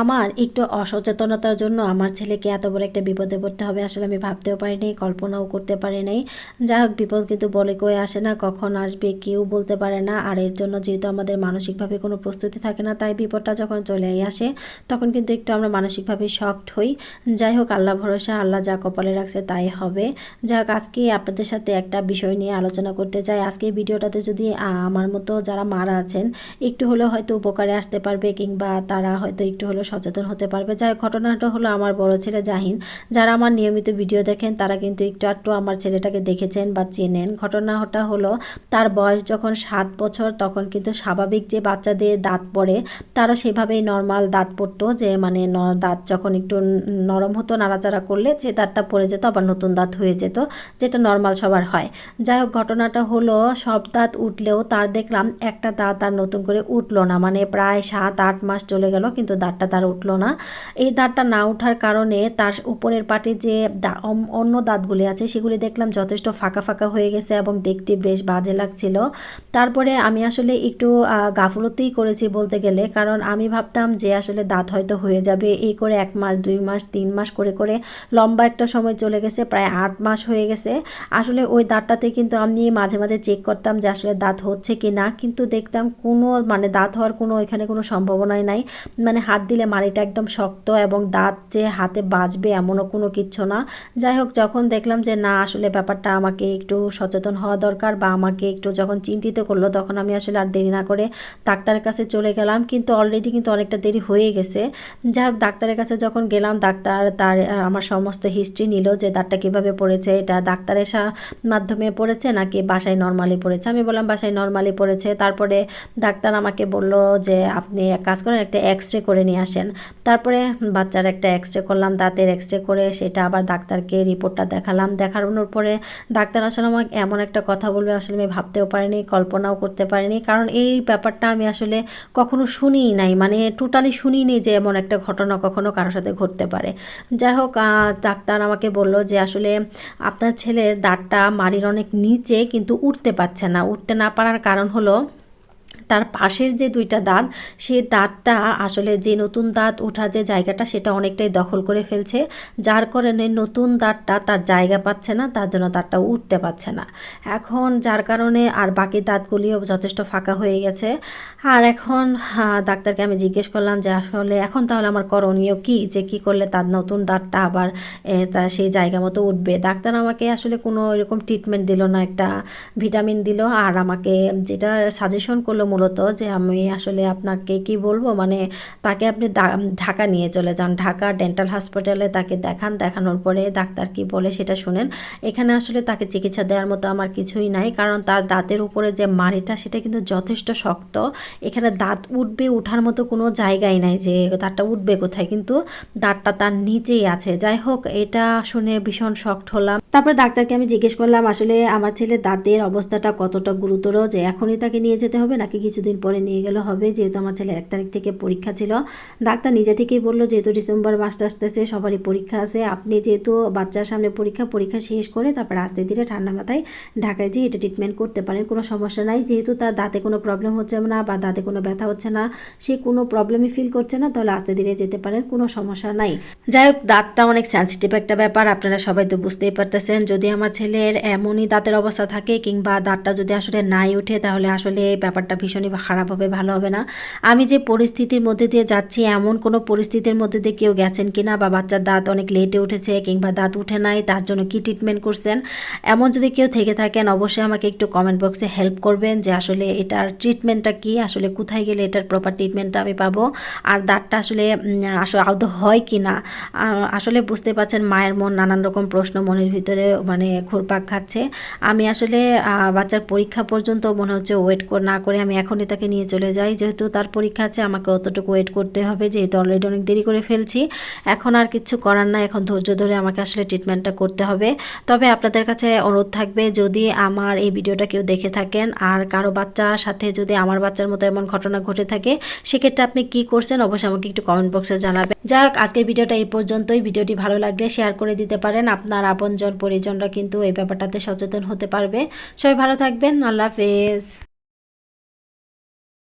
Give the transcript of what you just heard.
আমার একটু অসচেতনতার জন্য আমার ছেলেকে এত বড় একটা বিপদে পড়তে হবে আসলে আমি ভাবতেও পারিনি, কল্পনাও করতে পারি নাই যাই হোক, বিপদ কিন্তু বলে কয়ে আসে না, কখন আসবে কেউ বলতে পারে না। আর এর জন্য যেহেতু আমাদের মানসিকভাবে কোনো প্রস্তুতি থাকে না, তাই বিপদটা যখন চলে আসে, তখন কিন্তু একটু আমরা মানসিকভাবে শক্ট হই। যাই হোক আল্লাহ ভরসা, আল্লাহ যা কপালে রাখছে তাই হবে। যাই হোক, আজকে আপনাদের সাথে একটা বিষয় নিয়ে আলোচনা করতে চাই। আজকে ভিডিওটাতে যদি আমার মতো যারা মারা আছেন, একটু হলেও হয়তো উপকারে আসতে পারবে, কিংবা তারা হয়তো একটু হলেও সচেতন হতে পারবে। যাই ঘটনাটা হলো আমার বড় ছেলে জাহিন। যারা আমার নিয়মিত ভিডিও দেখেন, তারা কিন্তু একটু একটু আমার ছেলেটাকে দেখেছেন বা চেনেন। ঘটনাটা হলো, তার বয়স যখন সাত বছর, তখন কিন্তু স্বাভাবিক যে বাচ্চাদের দাঁত পড়ে, তারা সেভাবেই নর্মাল দাঁত পড়তো যে মানে দাঁত যখন একটু নরম হতো, নাড়াচাড়া করলে সে দাঁতটা পড়ে যেত, আবার নতুন দাঁত হয়ে যেত, যেটা নর্মাল সবার হয়। যাই হোক, ঘটনাটা হলো, সব দাঁত উঠলেও তার দেখলাম একটা দাঁত আর নতুন করে উঠল না। মানে প্রায় সাত, আট মাস চলে গেল, কিন্তু দাঁতটা তার উঠল না। এই দাঁতটা না ওঠার কারণে তার উপরের পাটে যে অন্য দাঁতগুলি আছে, সেগুলি দেখলাম যথেষ্ট ফাঁকা ফাঁকা হয়ে গেছে এবং দেখতে বেশ বাজে লাগছিল। তারপরে আমি আসলে একটু গাফলতিই করেছি বলতে গেলে, কারণ আমি ভাবতাম যে আসলে দাঁত হয়তো হয়ে যাবে। এই করে এক মাস, দুই মাস, তিন মাস করে করে লম্বা একটা সময় চলে গেছে, প্রায় আট মাস হয়ে গেছে। আসলে ওই দাঁতটাতে কিন্তু আমি মাঝে মাঝে চেক করতাম যে আসলে দাঁত হচ্ছে কি না কিন্তু দেখতাম কোনো মানে দাঁত হওয়ার কোনো, এখানে কোনো সম্ভাবনাই নাই। মানে হাত দিলে মাড়িটা একদম শক্ত এবং দাঁত যে হাতে বাজবে এমনও কোনো কিচ্ছু না। যাই হোক, যখন দেখলাম যে না, আসলে ব্যাপারটা আমাকে একটু সচেতন হওয়া দরকার বা আমাকে একটু যখন চিন্তিত করল, তখন আমি আসলে আর দেরি না করে ডাক্তারের কাছে চলে গেলাম। কিন্তু অলরেডি কিন্তু অনেকটা দেরি হয়ে গেছে। যাই হোক, ডাক্তারের কাছে যখন গেলাম, ডাক্তার তার আমার সমস্ত হিস্ট্রি নিল যে দাঁতটা কীভাবে পড়েছে, এটা ডাক্তারের মাধ্যমে পড়েছে নাকি বাসায় নর্মালি পড়েছে? আমি বললাম, বাসায় নর্মালি পড়েছে। তারপরে ডাক্তার আমাকে বলল যে, আপনি এক কাজ করেন, একটা এক্স রে করে নিয়ে আসেন। তারপরে বাচ্চার একটা এক্স রে করলাম, দাঁতের এক্স রে করে সেটা আবার ডাক্তারকে রিপোর্টটা দেখালাম। দেখানোর পরে ডাক্তার আসলে আমাকে এমন একটা কথা বলবে, আসলে আমি ভাবতেও পারিনি, কল্পনাও করতে পারিনি। কারণ এই ব্যাপারটা আমি আসলে কখনো শুনিই নাই। মানে টোটালি শুনিনি যে এমন একটা ঘটনা কখনো কারোর সাথে ঘটতে পারে। যাই হোক ডাক্তার আমাকে বলল যে আসলে আপনার ছেলের দাঁতটা মাড়ির অনেক নিচে কিন্তু উঠতে পারছে না। উঠতে না পারার কারণ হলো তার পাশের যে দুইটা দাঁত, সেই দাঁতটা আসলে যে নতুন দাঁত ওঠা যে জায়গাটা, সেটা অনেকটাই দখল করে ফেলছে। যার কারণে নতুন দাঁতটা তার জায়গা পাচ্ছে না, তার জন্য দাঁতটা উঠতে পারছে না। এখন যার কারণে আর বাকি দাঁতগুলিও যথেষ্ট ফাঁকা হয়ে গেছে। আর এখন ডাক্তারকে আমি জিজ্ঞেস করলাম যে আসলে এখন তাহলে আমার করণীয় কি? যে কি করলে তার নতুন দাঁতটা আবার তার সেই জায়গা মতো উঠবে? ডাক্তার আমাকে আসলে কোনো এরকম ট্রিটমেন্ট দিল না, একটা ভিটামিন দিল। আর আমাকে যেটা সাজেশন করল মূলত যে আমি আসলে আপনাকে কি বলব? মানে তাকে আপনি ঢাকা নিয়ে চলে যান। ঢাকা ডেন্টাল হসপিটালে তাকে দেখান। দেখানোর পরে ডাক্তার কি বলে সেটা শুনেন। এখানে আসলে তাকে চিকিৎসা দেওয়ার মতো আমার কিছুই নাই। কারণ তার দাঁতের উপরে যে মাড়িটা, সেটা কিন্তু যথেষ্ট শক্ত। এখানে দাঁত উঠবে উঠার মতো কোনো জায়গাই নাই যে দাঁতটা উঠবে কোথায়। কিন্তু দাঁতটা তার নিচেই আছে। যাই হোক, এটা শুনে ভীষণ শক্ট হলাম। তারপরে ডাক্তারকে আমি জিজ্ঞেস করলাম, আসলে আমার ছেলের দাঁতের অবস্থাটা কতটা গুরুতর? যে এখনই তাকে নিয়ে যেতে হবে নাকি কিছুদিন পরে নিয়ে গেলে। হবে যেহেতু আমার ছেলের এক তারিখ থেকে পরীক্ষা ছিল। ডাক্তার নিজে থেকেই বলল, যেহেতু ডিসেম্বর মাসটা আসতেছে, সবারই পরীক্ষা আছে। আপনি যেহেতু বাচ্চার সামনে পরীক্ষা পরীক্ষা শেষ করে তারপর আস্তে ধীরে ঠান্ডা মাথায় ঢাকায় যেয়ে এটা ট্রিটমেন্ট করতে পারেন। কোনো সমস্যা নাই। যেহেতু তার দাঁতে কোনো প্রবলেম হচ্ছে না বা দাঁতে কোনো ব্যথা হচ্ছে না, সে কোনো প্রবলেমই ফিল করছে না, তাহলে আস্তে ধীরে যেতে পারেন। কোনো সমস্যা নাই। যাই হোক, দাঁতটা অনেক সেন্সিটিভ একটা ব্যাপার, আপনারা সবাই তো বুঝতেই পারতেছেন। যদি আমার ছেলের এমনই দাঁতের অবস্থা থাকে কিংবা দাঁতটা যদি আসলে নাই ওঠে, তাহলে আসলে ব্যাপারটা ভীষণই খারাপ হবে, ভালো হবে না। আমি যে পরিস্থিতির মধ্যে দিয়ে যাচ্ছি, এমন কোনো পরিস্থিতির মধ্যে দিয়ে কেউ গেছেন কিনা বা বাচ্চার দাঁত অনেক লেটে উঠেছে কিংবা দাঁত উঠে নাই, তার জন্য কি ট্রিটমেন্ট করছেন? এমন যদি কেউ থেকে থাকেন, অবশ্যই আমাকে একটু কমেন্ট বক্সে হেল্প করবেন যে আসলে এটার ট্রিটমেন্টটা কি, আসলে কোথায় গেলে এটার প্রপার ট্রিটমেন্টটা আমি পাবো, আর দাঁতটা আসলে আসলে আদৌ হয় কি না আসলে বুঝতে পারছেন, মায়ের মন নানান রকম প্রশ্ন মনের ভিতরে মানে ঘুরপাক খাচ্ছে। আমি আসলে বাচ্চার পরীক্ষা পর্যন্ত মনে হচ্ছে ওয়েট না করে আমি এখনই তাকে নিয়ে চলে যাই। যেহেতু তার পরীক্ষা আছে, আমাকে অতটুকু ওয়েট করতে হবে, যেহেতু অলরেডি অনেক দেরি করে ফেলছি। এখন আর কিছু করার না এখন ধৈর্য ধরে আমাকে আসলে ট্রিটমেন্টটা করতে হবে। তবে আপনাদের কাছে অনুরোধ থাকবে, যদি আমার এই ভিডিওটা কেউ দেখে থাকেন, আর কারও বাচ্চার সাথে যদি আমার বাচ্চার মতো এমন ঘটনা ঘটে থাকে, সেক্ষেত্রে আপনি কি করছেন অবশ্যই আমাকে একটু কমেন্ট বক্সে জানাবেন। যাই হোক আজকের ভিডিওটা এই পর্যন্তই। ভিডিওটি ভালো লাগলে শেয়ার করে দিতে পারেন। আপনার আপনজন, পরিজনরা কিন্তু এই ব্যাপারটাতে সচেতন হতে পারবে। সবাই ভালো থাকবেন। আল্লাহ হাফেজ।